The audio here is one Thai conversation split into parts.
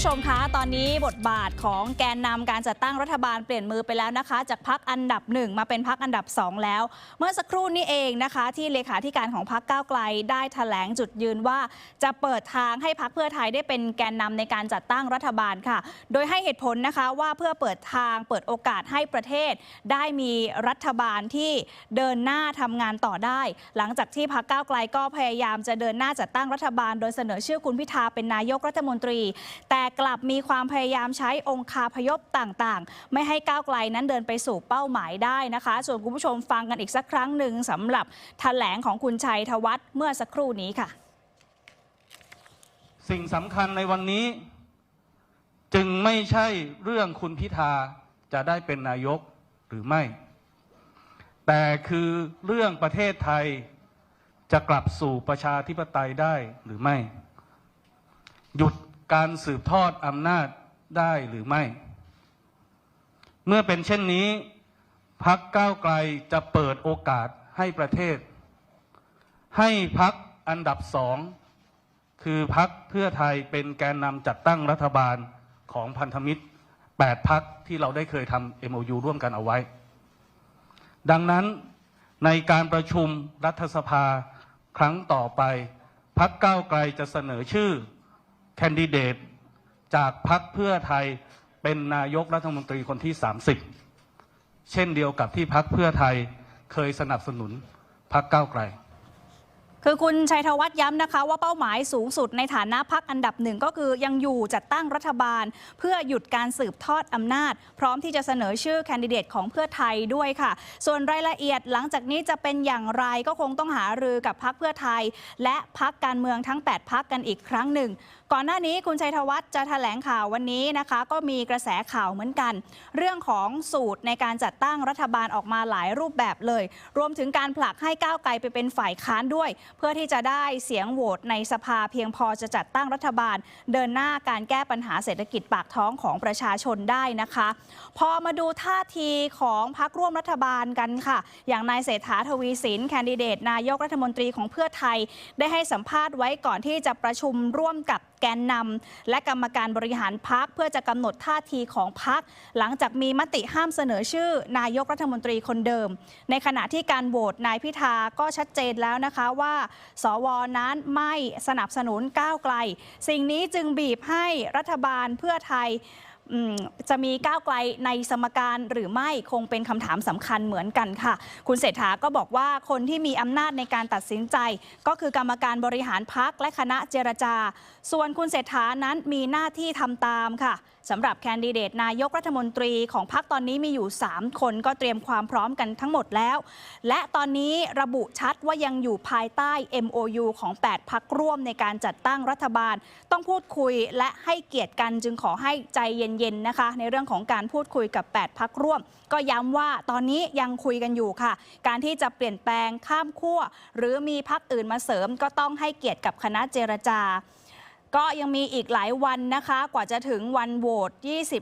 ผู้ชมคะ ตอนนี้บทบาทของแกนนำการจัดตั้งรัฐบาลเปลี่ยนมือไปแล้วนะคะ จากพักอันดับหนึ่งมาเป็นพักอันดับสองแล้ว เมื่อสักครู่นี้เองนะคะ ที่เลขาธิการของพักก้าวไกลได้แถลงจุดยืนว่า จะเปิดทางให้พักเพื่อไทยได้เป็นแกนนำในการจัดตั้งรัฐบาลค่ะ โดยให้เหตุผลนะคะว่าเพื่อเปิดทางเปิดโอกาสให้ประเทศ ได้มีรัฐบาลที่เดินหน้าทำงานต่อได้ หลังจากที่พักก้าวไกลก็พยายามจะเดินหน้าจัดตั้งรัฐบาล โดยเสนอชื่อคุณพิธาเป็นนายกรัฐมนตรีแต่กลับมีความพยายามใช้องคาพยพต่างๆ ไม่ให้ก้าวไกลนั้นเดินไปสู่เป้าหมายได้นะคะ ส่วนคุณผู้ชมฟังกันอีกสักครั้งหนึ่งสำหรับแถลงของคุณชัยธวัฒน์เมื่อสักครู่นี้ค่ะ สิ่งสำคัญในวันนี้ จึงไม่ใช่เรื่องคุณพิธาจะได้เป็นนายกหรือไม่ แต่คือเรื่องประเทศไทยจะกลับสู่ประชาธิปไตยได้หรือไม่ หยุด การสืบทอดอำนาจได้หรือไม่ เมื่อเป็นเช่นนี้พักก้าวไกลจะเปิดโอกาสให้ประเทศ ให้พักอันดับสองคือพักเพื่อไทยเป็นแกนนำจัดตั้งรัฐบาลของพันธมิตร 8 พักที่เราได้เคยทำ MOU ร่วมกันเอาไว้ ดังนั้นในการประชุมรัฐสภาครั้งต่อไปพักก้าวไกลจะเสนอชื่อ แคนดิเดตจากพักเพื่อไทยเป็นนายกรัฐมนตรีคนที่ 30 เช่นเดียวกับที่พักเพื่อไทยเคยสนับสนุนพักก้าวไกล คือคุณชัยธวัฒน์ย้ำนะคะ ว่าเป้าหมายสูงสุดในฐานะพักอันดับหนึ่งก็คือยังอยู่จัดตั้งรัฐบาล เพื่อหยุดการสืบทอดอำนาจ พร้อมที่จะเสนอชื่อแคนดิเดตของเพื่อไทยด้วยค่ะ ส่วนรายละเอียดหลังจากนี้จะเป็นอย่างไรก็คงต้องหารือกับพักเพื่อไทย และพักการเมืองทั้ง 8 พักกันอีกครั้งหนึ่งก่อนหน้านี้คุณชัยธวัฒน์จะแถลงข่าววันนี้นะคะ ก็มีกระแสข่าวเหมือนกัน เรื่องของสูตรในการจัดตั้งรัฐบาลออกมาหลายรูปแบบเลย รวมถึงการผลักให้ก้าวไกลไปเป็นฝ่ายค้านด้วย เพื่อที่จะได้เสียงโหวตในสภาเพียงพอจะจัดตั้งรัฐบาล เดินหน้าการแก้ปัญหาเศรษฐกิจปากท้องของประชาชนได้นะคะ พอมาดูท่าทีของพักร่วมรัฐบาลกันค่ะ อย่างนายเศรษฐาทวีสินแคนดิเดตนายกรัฐมนตรีของเพื่อไทย ได้ให้สัมภาษณ์ไว้ก่อนที่จะประชุมร่วมกับแกนนำและกรรมการบริหารพักเพื่อจะกำหนดท่าทีของพัก หลังจากมีมติห้ามเสนอชื่อ นายกรัฐมนตรีคนเดิม ในขณะที่การโหวตนายพิธาก็ชัดเจนแล้วนะคะว่า สวนั้นไม่สนับสนุนก้าวไกล สิ่งนี้จึงบีบให้รัฐบาลเพื่อไทย จะมีก้าวไกลในสมการหรือไม่คงเป็นคำถามสำคัญเหมือนกันค่ะ คุณเศรษฐาก็บอกว่าคนที่มีอำนาจในการตัดสินใจ ก็คือกรรมการบริหารพักและคณะเจรจา ส่วนคุณเศรษฐานั้นมีหน้าที่ทำตามค่ะ สำหรับแคนดิเดตนายกรัฐมนตรีของพักตอนนี้มีอยู่ 3 คนก็เตรียมความพร้อมกันทั้งหมดแล้ว และตอนนี้ระบุชัดว่ายังอยู่ภายใต้ MOU ของ 8 พักร่วมในการจัดตั้งรัฐบาล ต้องพูดคุยและให้เกียรติกันจึงขอให้ใจเย็นๆนะคะ ในเรื่องของการพูดคุยกับ 8 พักร่วม ก็ย้ำว่าตอนนี้ยังคุยกันอยู่ค่ะ การที่จะเปลี่ยนแปลงข้ามขั้วหรือมีพักอื่นมาเสริมก็ต้องให้เกียรติกับคณะเจรจา ก็ยังมีอีกหลายวันนะคะ กว่าจะถึงวันโหวต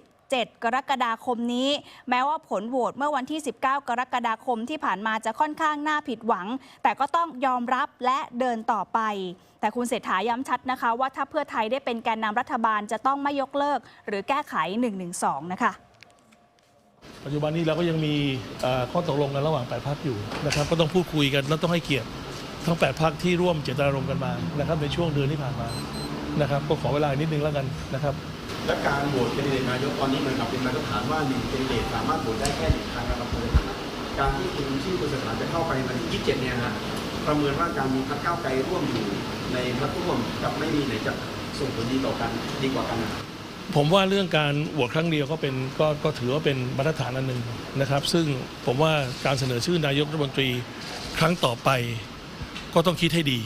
27กรกฎาคมนี้ แม้ว่าผลโหวตเมื่อวันที่ 19 กรกฎาคมที่ผ่านมาจะค่อนข้างน่าผิดหวัง แต่ก็ต้องยอมรับและเดินต่อไป แต่คุณเศรษฐาย้ำชัดนะคะ ว่าถ้าเพื่อไทยได้เป็นแกนนำรัฐบาลจะต้องไม่ยกเลิก หรือแก้ไข 112 นะคะ ปัจจุบันนี้เราก็ยังมีข้อตกลงกันระหว่าง 8พักอยู่นะครับก็ต้องพูดคุยกันแล้วต้องให้เกียรติทั้ง 8พักที่ร่วมเจตนารมณ์กันมานะครับในช่วงเดือนที่ผ่านมา นะครับ ก็ขอเวลาอีกนิดนึงแล้วกันนะครับและการโหวตแคนดิเดตนายกตอนนี้เหมือนกับเป็นมาตรฐานว่าหนึ่งแคนดิเดตสามารถโหวตได้แค่หนึ่งครั้งนะครับคุณสถานการที่คุณชื่อคุณสถานจะเข้าไปวันที่27เนี่ยนะประเมินว่าการมีพรรคก้าวไกลร่วมอยู่ในพรรคร่วมกับไม่มีไหนจะส่งผลดีต่อกันดีกว่ากันนะครับผมว่าเรื่องการโหวตครั้งเดียวก็เป็นก็ก็ถือว่าเป็นมาตรฐานอันหนึ่งนะครับ ซึ่งผมว่าการเสนอชื่อนายกรัฐมนตรีครั้งต่อไป ก็ต้องคิดให้ดี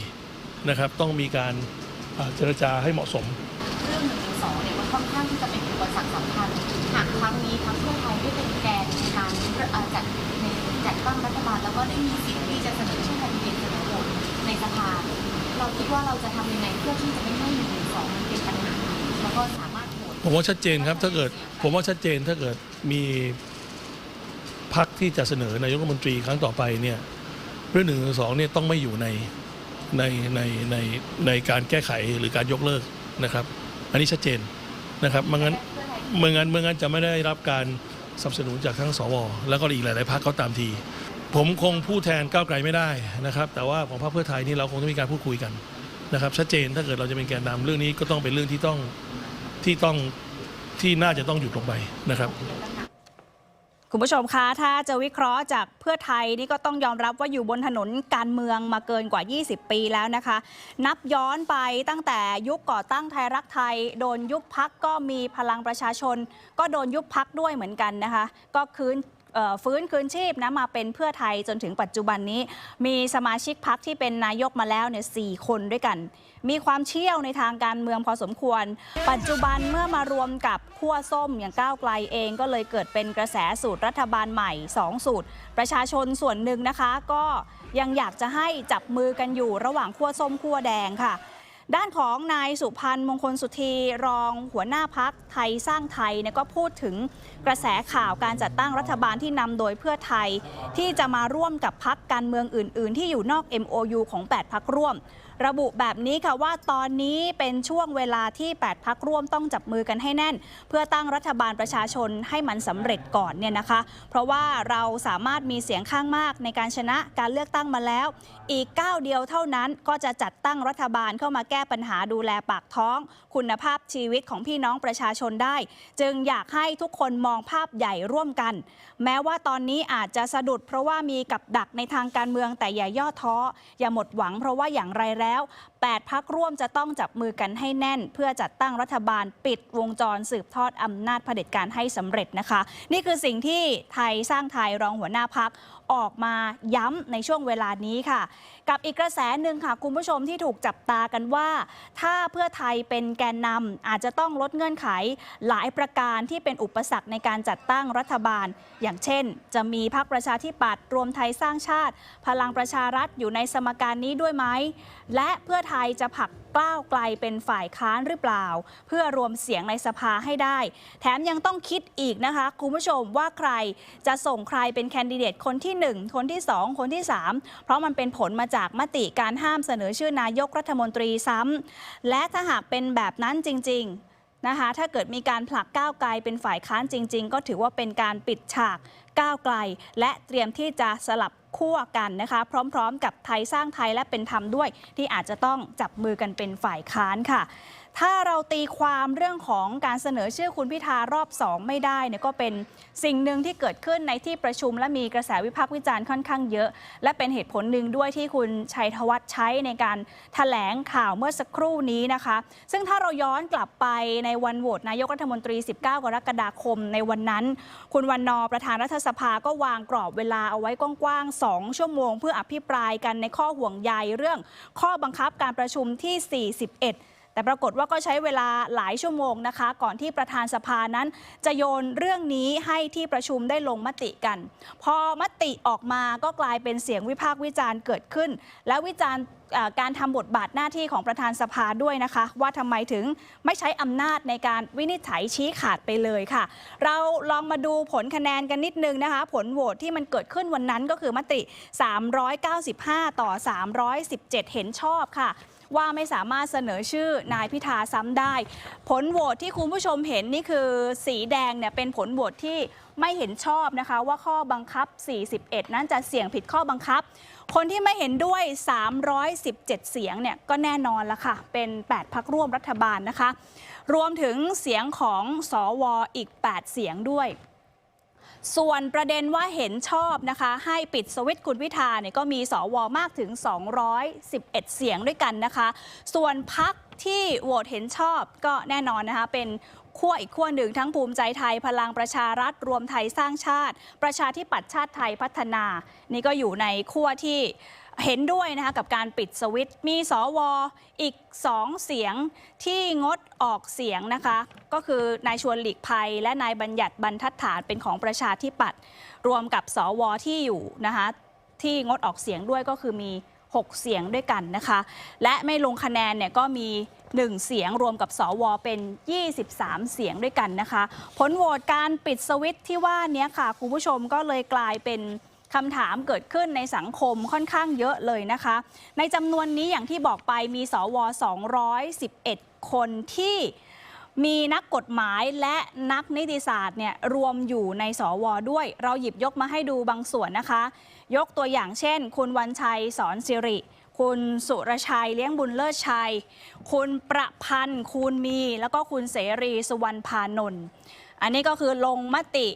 นะครับ ต้องมีการอ่า เจรจาให้เหมาะสม เรื่องหนึ่งหนึ่งสองเนี่ยมันค่อนข้างที่จะเป็นอุปสรรคสำคัญหากครั้งนี้พรรคเพื่อไทยได้เป็นแกนในการเอ่อจัดในจัดตั้งรัฐบาลแล้วก็ได้มีสิทธิ์ที่จะเสนอชื่อแคนดิเดตเสนอโหวตในสภาเราคิดว่าเราจะทำยังไงเพื่อที่จะไม่ให้หนึ่งหนึ่งสองมันเป็นปัญหาแล้วก็สามารถโหวตผมว่าชัดเจนครับถ้าเกิดผมว่าชัดเจนถ้าเกิดมีพักที่จะเสนอนายกรัฐมนตรีครั้งต่อไปเนี่ยเรื่องหนึ่งสองเนี่ยต้องไม่อยู่ใน ในในในในการแก้ไขหรือการยกเลิกนะครับ อันนี้ชัดเจนนะครับไม่งั้นเมื่องั้นเมื่องั้นจะไม่ได้รับการสนับสนุนจากทั้งสว แล้วก็อีกหลาย ๆพรรคเขาตามที ผมคงพูดแทนก้าวไกลไม่ได้นะครับ แต่ว่าของพรรคเพื่อไทยนี่เราคงต้องมีการพูดคุยกันนะครับ ชัดเจนถ้าเกิดเราจะเป็นแกนนำเรื่องนี้ก็ต้องเป็นเรื่องที่ต้องที่ต้องที่น่าจะต้องหยุดลงไปนะครับ คุณผู้ชมคะ ถ้าจะวิเคราะห์จากเพื่อไทยนี่ก็ต้องยอมรับว่าอยู่บนถนนการเมืองมาเกินกว่า 20 ปีแล้วนะคะ นับย้อนไปตั้งแต่ยุคก่อตั้งไทยรักไทย โดนยุบพักก็มีพลังประชาชน ก็โดนยุบพักด้วยเหมือนกันนะคะ ก็คืน ฟื้นคืนชีพนะมาเป็นเพื่อไทยจนถึงปัจจุบันนี้ มีสมาชิกพักที่เป็นนายกมาแล้วเนี่ยสคนด้วยกัน มีความเชี่ยวในทางการเมืองพอสมควร ปัจจุบันเมื่อมารวมกับขั้วส้มอย่างก้าวไกลเองก็เลยเกิดเป็นกระแสสูตรรัฐบาลใหม่ 2 สูตร ประชาชนส่วนหนึ่งนะคะ ก็ยังอยากจะให้จับมือกันอยู่ระหว่างขั้วส้มขั้วแดงค่ะ ด้านของนายสุพันธ์มงคลสุธีรองหัวหน้าพักไทยสร้างไทยเนี่ยก็พูดถึงกระแสข่าวการจัดตั้งรัฐบาลที่นำโดยเพื่อไทย ที่จะมาร่วมกับพักการเมืองอื่น ๆ ที่อยู่นอก MOU ของ 8 พักร่วม ระบุแบบนี้ค่ะว่าตอนนี้เป็นช่วงเวลาที่ 8 พักร่วมต้องจับมือกันให้แน่น เพื่อตั้งรัฐบาลประชาชนให้มันสำเร็จก่อนเนี่ยนะคะ เพราะว่าเราสามารถมีเสียงข้างมากในการชนะการเลือกตั้งมาแล้ว อีกก้าวเดียวเท่านั้นก็จะจัดตั้งรัฐบาลเข้ามาแก้ปัญหาดูแลปากท้อง คุณภาพชีวิตของพี่น้องประชาชนได้ จึงอยากให้ทุกคนมองภาพใหญ่ร่วมกัน แม้ว่าตอนนี้อาจจะสะดุดเพราะว่ามีกับดักในทางการเมืองแต่อย่าย่อท้ออย่าหมดหวังเพราะว่าอย่างไรแแล้ว 8 พักร่วมจะต้องจับมือกันให้แน่น เพื่อจัดตั้งรัฐบาลปิดวงจรสืบทอดอำนาจเผด็จการให้สำเร็จนะคะ นี่คือสิ่งที่ไทยสร้างไทยรองหัวหน้าพัก ออกมาย้ำในช่วงเวลานี้ค่ะ กับอีกกระแสหนึ่งค่ะ คุณผู้ชมที่ถูกจับตากันว่า ถ้าเพื่อไทยเป็นแกนนำอาจจะต้องลดเงื่อนไขหลายประการที่เป็นอุปสรรคในการจัดตั้งรัฐบาล อย่างเช่น จะมีพรรคประชาธิปัตย์รวมไทยสร้างชาติ พลังประชารัฐอยู่ในสมการนี้ด้วยไหมและเพื่อไทยจะผลักก้าวไกลเป็นฝ่ายค้านหรือเปล่า เพื่อรวมเสียงในสภาให้ได้ แถมยังต้องคิดอีกนะคะ คุณผู้ชมว่าใครจะส่งใครเป็นแคนดิเดตคนที่ 1 คนที่ 2 คนที่ 3 เพราะมันเป็นผลมาจากมติการห้ามเสนอชื่อนายกรัฐมนตรีซ้ำและถ้าหากเป็นแบบนั้นจริงๆนะคะถ้าเกิดมีการผลักก้าวไกลเป็นฝ่ายค้านจริง ๆ ก็ถือว่าเป็นการปิดฉากก้าวไกล และเตรียมที่จะสลับ ขั้วกันนะคะ พร้อมๆ กับไทยสร้างไทยและเป็นธรรมด้วย ที่อาจจะต้องจับมือกันเป็นฝ่ายค้านค่ะ ถ้าเราตีความเรื่องของการเสนอชื่อคุณพิธารอบ 2 ไม่ได้เนี่ยก็เป็นสิ่งหนึ่งที่เกิดขึ้นในที่ประชุมและมีกระแสวิพากษ์วิจารณ์ค่อนข้างเยอะ และเป็นเหตุผลหนึ่งด้วยที่คุณชัยธวัฒน์ใช้ในการถแถลงข่าวเมื่อสักครู่นี้นะคะ ซึ่งถ้าเราย้อนกลับไปในวันโหวตนายกรัฐมนตรี 19 กรกฎาคมในวันนั้น คุณวันนอประธานรัฐสภาก็วางกรอบเวลาเอาไว้กว้างๆ 2 ชั่วโมง เพื่ออภิปรายกันในข้อห่วงใยเรื่องข้อบังคับการประชุมที่ 41 แต่ปรากฏว่าก็ใช้เวลาหลายชั่วโมงนะคะ ก่อนที่ประธานสภานั้น จะโยนเรื่องนี้ให้ที่ประชุมได้ลงมติกัน พอมติออกมาก็กลายเป็นเสียงวิพากษ์วิจารณ์เกิดขึ้น และวิจารณ์การทำบทบาทหน้าที่ของประธานสภาด้วยนะคะ ว่าทำไมถึงไม่ใช้อำนาจในการวินิจฉัยชี้ขาดไปเลยค่ะ เราลองมาดูผลคะแนนกันนิดนึงนะคะ ผลโหวตที่มันเกิดขึ้นวันนั้นก็คือมติ 395 ต่อ 317 เห็นชอบค่ะ ว่าไม่สามารถเสนอชื่อนายพิธาซ้ำได้ ผลโหวตที่คุณผู้ชมเห็นนี่คือสีแดงเนี่ยเป็นผลโหวตที่ไม่เห็นชอบนะคะว่าข้อบังคับ 41 นั้นจะเสี่ยงผิดข้อบังคับ คนที่ไม่เห็นด้วย 317 เสียงเนี่ยก็แน่นอนละค่ะ เป็น 8 พักร่วมรัฐบาลนะคะ รวมถึงเสียงของสอวออีก 8 เสียงด้วย ส่วนประเด็นว่าเห็นชอบนะคะ ให้ปิดสวิตคุณวิธาเนี่ยก็มีสวมากถึง 211 เสียงด้วยกันนะคะ ส่วนพักที่โหวตเห็นชอบก็แน่นอนนะคะ เป็นขั้วอีกขั้วหนึ่งทั้งภูมิใจไทยพลังประชารัฐรวมไทยสร้างชาติ ประชาธิปัตย์ชาติไทยพัฒนา นี่ก็อยู่ในขั้วที่ เห็นด้วยนะคะกับการปิดสวิตมีสวอีก 2 เสียงที่งดออกเสียงนะคะ ก็คือนายชวนหลีกภัย และนายบัญญัติบรรทัดฐานเป็นของประชาธิปัตย์รวมกับสวที่อยู่นะคะที่งดออกเสียงด้วยก็คือมี 6 เสียงด้วยกันนะคะ และไม่ลงคะแนนเนี่ยก็มี 1 เสียงรวมกับสวเป็น 23 เสียงด้วยกันนะคะ ผลโหวตการปิดสวิตที่ว่านี้ค่ะคุณผู้ชมก็เลยกลายเป็น คำถามเกิดขึ้นในสังคมค่อนข้างเยอะเลยนะคะ ในจำนวนนี้อย่างที่บอกไปมีสว 211 คนที่มีนักกฎหมายและนักนิติศาสตร์เนี่ยรวมอยู่ในสวด้วย เราหยิบยกมาให้ดูบางส่วนนะคะ ยกตัวอย่างเช่น คุณวันชัยสอนสิริ คุณสุรชัยเลี้ยงบุญเลิศชัย คุณประพันธ์คูณมี แล้วก็คุณเสรีสุวรรณพานนท์อันนี้ก็คือลงมติ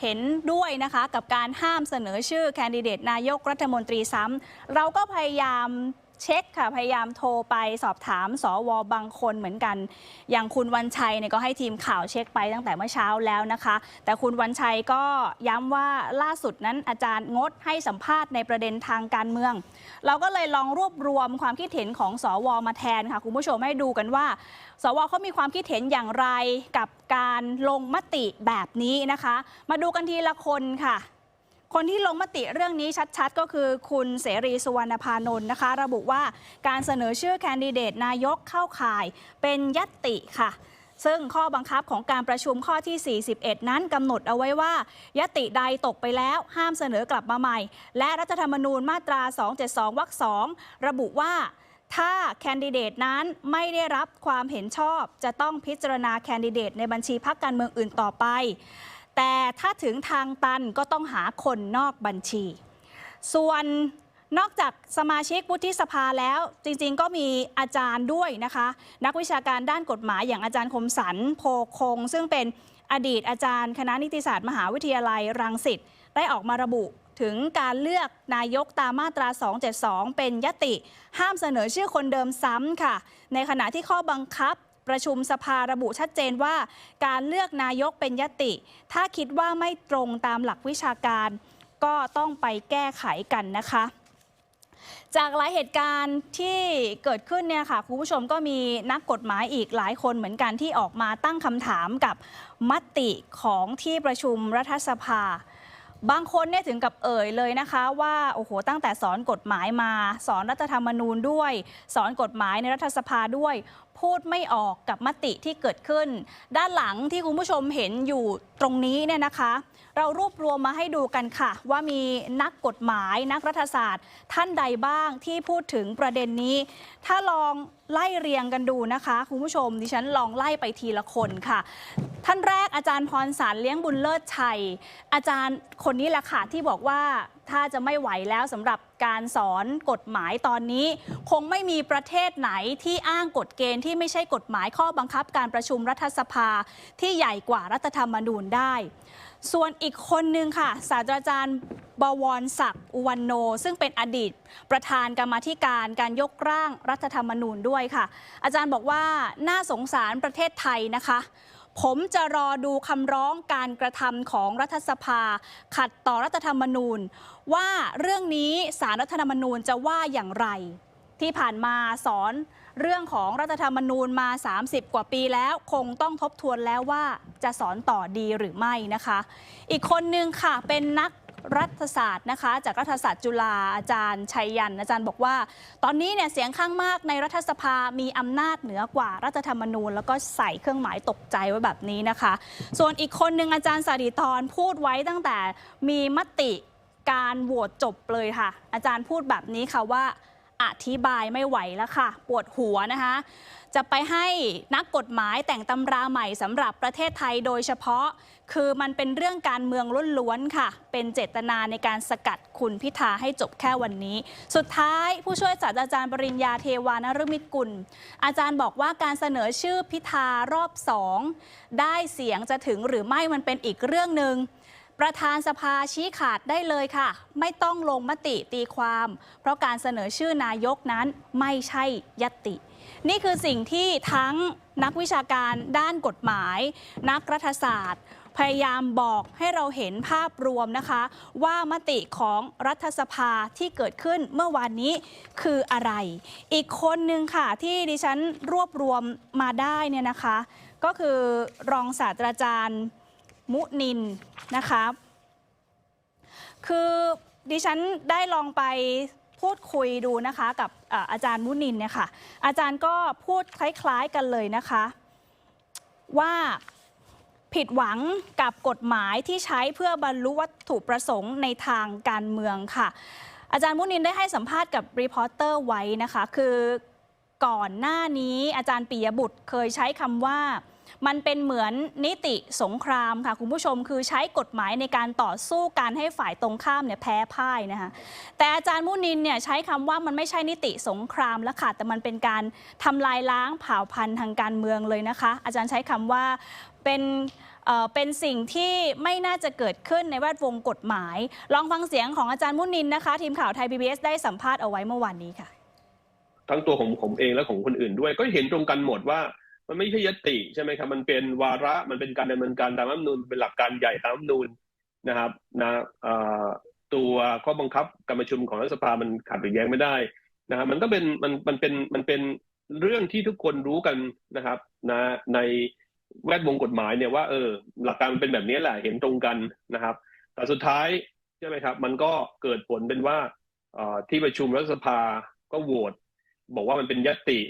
เห็นด้วยนะคะกับการห้ามเสนอชื่อแคนดิเดตนายกรัฐมนตรีซ้ำเราก็พยายาม เช็คค่ะพยายามโทรไปสอบถามสวบางคนเหมือนกัน อย่างคุณวันชัยเนี่ยก็ให้ทีมข่าวเช็คไปตั้งแต่เมื่อเช้าแล้วนะคะ แต่คุณวันชัยก็ย้ำว่าล่าสุดนั้นอาจารย์งดให้สัมภาษณ์ในประเด็นทางการเมือง เราก็เลยลองรวบรวมความคิดเห็นของสวมาแทนค่ะ คุณผู้ชมให้ดูกันว่า สวเขามีความคิดเห็นอย่างไรกับการลงมติแบบนี้นะคะ มาดูกันทีละคนค่ะ คนที่ลงมติเรื่องนี้ชัดๆ ก็คือคุณเสรีสุวรรณพานนท์นะคะ ระบุว่าการเสนอชื่อแคนดิเดตนายกเข้าข่ายเป็นยัตติค่ะซึ่งข้อบังคับของการประชุมข้อที่ 41 นั้นกำหนดเอาไว้ว่า ยติใดตกไปแล้วห้ามเสนอกลับมาใหม่ และรัฐธรรมนูญมาตรา 272 วรรคสองระบุว่าถ้าแคนดิเดตนั้นไม่ได้รับความเห็นชอบ จะต้องพิจารณาแคนดิเดตในบัญชีพรรคการเมืองอื่นต่อไป แต่ถ้าถึงทางตันก็ต้องหาคนนอกบัญชี ส่วนนอกจากสมาชิกวุฒิสภาแล้ว จริงๆ ก็มีอาจารย์ด้วยนะคะ นักวิชาการด้านกฎหมายอย่างอาจารย์คมสันโพคง ซึ่งเป็นอดีตอาจารย์ คณะนิติศาสตร์มหาวิทยาลัยรังสิตได้ออกมาระบุถึงการเลือกนายกตามมาตรา 272 เป็นยติ ห้ามเสนอชื่อคนเดิมซ้ำค่ะ ในขณะที่ข้อบังคับ ประชุมสภาระบุชัดเจนว่า การเลือกนายกเป็นยติ ถ้าคิดว่าไม่ตรงตามหลักวิชาการ ก็ต้องไปแก้ไขกันนะคะจากหลายเหตุการณ์ที่เกิดขึ้นเนี่ยค่ะคุณผู้ชมก็มีนักกฎหมายอีกหลายคนเหมือนกันที่ออกมาตั้งคำถามกับมติของที่ประชุมรัฐสภา บางคนเนี่ยถึงกับเอ่ยเลยนะคะว่าโอ้โหตั้งแต่สอนกฎหมายมา สอนรัฐธรรมนูญด้วย สอนกฎหมายในรัฐสภาด้วย พูดไม่ออกกับมติที่เกิดขึ้น ด้านหลังที่คุณผู้ชมเห็นอยู่ตรงนี้เนี่ยนะคะ เรารวบรวมมาให้ดูกันค่ะ ว่ามีนักกฎหมายนักรัฐศาสตร์ ท่านใดบ้างที่พูดถึงประเด็นนี้ ถ้าลองไล่เรียงกันดูนะคะ คุณผู้ชม ดิฉันลองไล่ไปทีละคนค่ะ ท่านแรกอาจารย์พรสารเลี้ยงบุญเลิศชัย อาจารย์คนนี้แหละค่ะที่บอกว่าถ้าจะไม่ไหวแล้วสำหรับการสอนกฎหมายตอนนี้ คงไม่มีประเทศไหนที่อ้างกฎเกณฑ์ที่ไม่ใช่กฎหมายข้อบังคับการประชุมรัฐสภาที่ใหญ่กว่ารัฐธรรมนูญได้ ส่วนอีกคนนึงค่ะ ศาสตราจารย์บวรศักดิ์อุวันโน ซึ่งเป็นอดีต ประธานกรรมธิการการยกร่างรัฐธรรมนูญด้วยค่ะ อาจารย์บอกว่าน่าสงสารประเทศไทยนะคะ ผมจะรอดูคำร้องการกระทำของรัฐสภา ขัดต่อรัฐธรรมนูญ ว่าเรื่องนี้สารรัฐธรรมนูญจะว่าอย่างไร ที่ผ่านมาสอน เรื่องของรัฐธรรมนูญมา 30 กว่าปีแล้ว คงต้องทบทวนแล้วว่าจะสอนต่อดีหรือไม่นะคะ อีกคนนึงค่ะเป็นนักรัฐศาสตร์นะคะ จากรัฐศาสตร์จุฬาอาจารย์ชัยยันอาจารย์บอกว่า ตอนนี้เนี่ยเสียงข้างมากในรัฐสภามีอำนาจเหนือกว่ารัฐธรรมนูญ แล้วก็ใส่เครื่องหมายตกใจไว้แบบนี้นะคะ ส่วนอีกคนหนึ่งอาจารย์สาดิธรพูดไว้ตั้งแต่มีมติการโหวตจบเลยค่ะ อาจารย์พูดแบบนี้ค่ะว่า อธิบายไม่ไหวแล้วค่ะ ปวดหัวนะคะ จะไปให้นักกฎหมายแต่งตำราใหม่สำหรับประเทศไทยโดยเฉพาะ คือมันเป็นเรื่องการเมืองล้วนๆค่ะ เป็นเจตนาในการสกัดคุณพิธาให้จบแค่วันนี้ สุดท้ายผู้ช่วยศาสตราจารย์ปริญญาเทวานฤมิตกุล อาจารย์บอกว่าการเสนอชื่อพิธารอบสองได้เสียงจะถึงหรือไม่มันเป็นอีกเรื่องหนึ่ง ประธานสภาชี้ขาดได้เลยค่ะ ไม่ต้องลงมติตีความ เพราะการเสนอชื่อนายกนั้นไม่ใช่ยติ นี่คือสิ่งที่ทั้งนักวิชาการด้านกฎหมาย นักรัฐศาสตร์ พยายามบอกให้เราเห็นภาพรวมนะคะ ว่ามติของรัฐสภาที่เกิดขึ้นเมื่อวานนี้คืออะไร อีกคนหนึ่งค่ะที่ดิฉันรวบรวมมาได้เนี่ยนะคะ ก็คือรองศาสตราจารย์ มุนินนะคะคือดิฉันได้ลองไปพูดคุยดูนะคะกับเอ่ออาจารย์มุนินเนี่ยค่ะอาจารย์ก็พูดคล้ายๆกันเลยนะคะ ว่าผิดหวังกับกฎหมายที่ใช้เพื่อบรรลุวัตถุประสงค์ในทางการเมืองค่ะ อาจารย์มุนินได้ให้สัมภาษณ์กับรีพอร์เตอร์ไว้นะคะ คือก่อนหน้านี้อาจารย์ปิยบุตรเคยใช้คำว่า มันเป็นเหมือนนิติสงครามค่ะคุณผู้ชมคือใช้กฎหมายในการต่อสู้การให้ฝ่ายตรงข้ามเนี่ยแพ้พ่ายนะคะแต่อาจารย์มุนินเนี่ยใช้คำว่ามันไม่ใช่นิติสงครามแล้วค่ะแต่มันเป็นการทำลายล้างเผ่าพันธุ์ทางการเมืองเลยนะคะ อาจารย์ใช้คำว่าเป็นเอ่อเป็นสิ่งที่ไม่น่าจะเกิดขึ้นในแวดวงกฎหมาย ลองฟังเสียงของอาจารย์มุนินนะคะ ทีมข่าวไทย PBS ได้สัมภาษณ์เอาไว้เมื่อวานนี้ค่ะ ทั้งตัวของผมเองและของคนอื่นด้วยก็เห็นตรงกันหมดว่า มันไม่ใช่ยติใช่ไหมครับ มันเป็นวาระมันเป็นการดำเนินการตามรัฐมนูญเป็นหลักการใหญ่ตามรัฐมนูญนะครับนะตัวข้อบังคับการประชุมของรัฐสภามันขัดหรือแย้งไม่ได้นะครับมันก็เป็นมันมันเป็นมันเป็นเรื่องที่ทุกคนรู้กันนะครับนะในแวดวงกฎหมายเนี่ยว่าเออหลักการมันเป็นแบบนี้แหละเห็นตรงกันนะครับ แต่สุดท้ายใช่ไหมครับ มันก็เกิดผลเป็นว่าที่ประชุมรัฐสภาก็โหวตบอกว่ามันเป็นยติ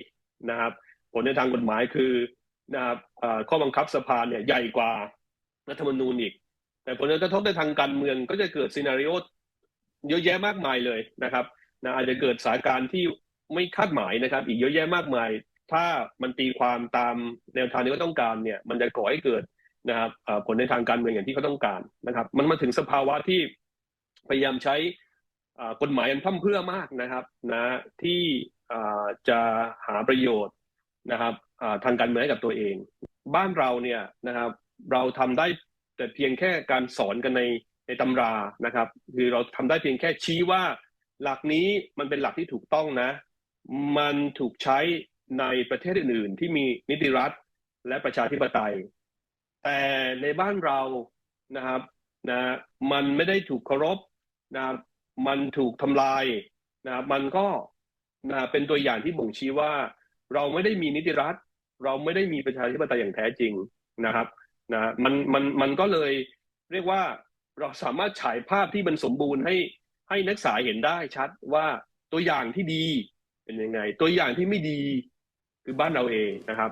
นะครับ ผลในทางกฎหมายคือนะครับข้อบังคับสภาเนี่ยใหญ่กว่ารัฐธรรมนูญอีก แต่ผลกระทบในทางการเมืองก็จะเกิดซีนารีโอเยอะแยะมากมายเลยนะครับนะอาจจะเกิดสถานการณ์ที่ไม่คาดหมายนะครับ อีกเยอะแยะมากมาย ถ้ามันตีความตามแนวทางที่เขาต้องการเนี่ย มันจะก่อให้เกิดนะครับผลในทางการเมืองอย่างที่เขาต้องการนะครับ มันมาถึงสภาวะที่พยายามใช้กฎหมายอันพร่ำเพื่อมากนะครับนะที่จะหาประโยชน์ นะครับทางการเมืองให้กับตัวเอง บ้านเราเนี่ยนะครับ เราทำได้แต่เพียงแค่การสอนกันในในตำรานะครับ คือเราทำได้เพียงแค่ชี้ว่าหลักนี้มันเป็นหลักที่ถูกต้องนะ มันถูกใช้ในประเทศอื่น ๆ ที่มีนิติรัฐและประชาธิปไตย แต่ในบ้านเรานะครับนะมันไม่ได้ถูกเคารพนะครับมันถูกทำลายนะมันก็นะเป็นตัวอย่างที่บ่งชี้ว่า เราไม่ได้มีนิติรัฐ เราไม่ได้มีประชาธิปไตยอย่างแท้จริงนะครับนะมันมันมันก็เลยเรียกว่าเราสามารถฉายภาพที่มันสมบูรณ์ให้ให้นักศึกษาเห็นได้ชัดว่าตัวอย่างที่ดีเป็นยังไง ตัวอย่างที่ไม่ดีคือบ้านเราเองนะครับ